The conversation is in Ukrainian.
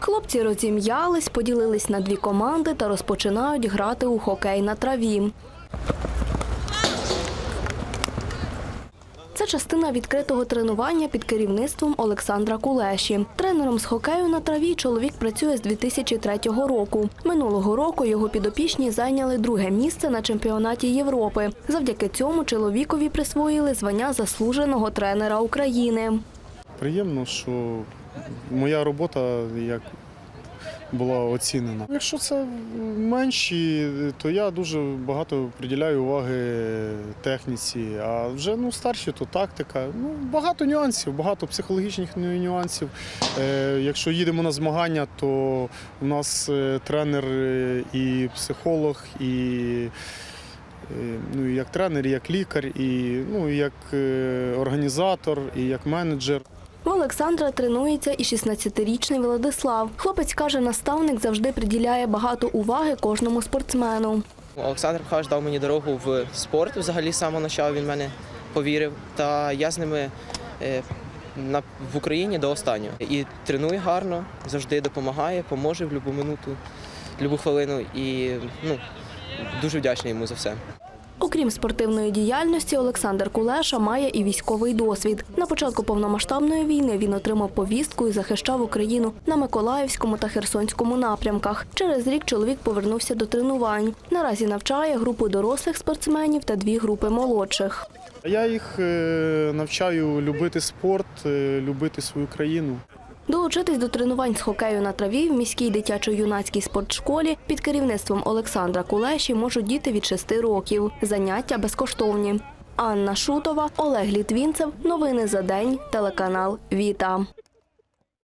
Хлопці розім'ялись, поділились на дві команди та розпочинають грати у хокей на траві. Це частина відкритого тренування під керівництвом Олександра Кулеші. Тренером з хокею на траві чоловік працює з 2003 року. Минулого року його підопічні зайняли друге місце на чемпіонаті Європи. Завдяки цьому чоловікові присвоїли звання заслуженого тренера України. Приємно, що моя робота як була оцінена. Якщо це менші, то я дуже багато приділяю уваги техніці. А вже ну, старші, то тактика. Ну, багато нюансів, багато психологічних нюансів. Е, якщо їдемо на змагання, то у нас е, тренер е, і психолог, і е, ну, і як тренер, і як лікар, і ну, і як організатор, і як менеджер. В Олександра тренується і 16-річний Владислав. Хлопець каже, наставник завжди приділяє багато уваги кожному спортсмену. Олександр Михайлович дав мені дорогу в спорт. Взагалі з самого початку він мене повірив. Та я з ними е, в Україні до останнього. І тренує гарно, завжди допомагає, поможе в будь-яку минуту, будь-яку хвилину. І ну, дуже вдячний йому за все. Окрім спортивної діяльності, Олександр Кулеша має і військовий досвід. На початку повномасштабної війни він отримав повістку і захищав Україну на Миколаївському та Херсонському напрямках. Через рік чоловік повернувся до тренувань. Наразі навчає групу дорослих спортсменів та дві групи молодших. Я їх е, навчаю любити спорт, е, любити свою країну. Долучитись до тренувань з хокею на траві в міській дитячо-юнацькій спортшколі під керівництвом Олександра Кулеші можуть діти від 6 років. Заняття безкоштовні. Анна Шутова, Олег Літвінцев. Новини за день. Телеканал Віта.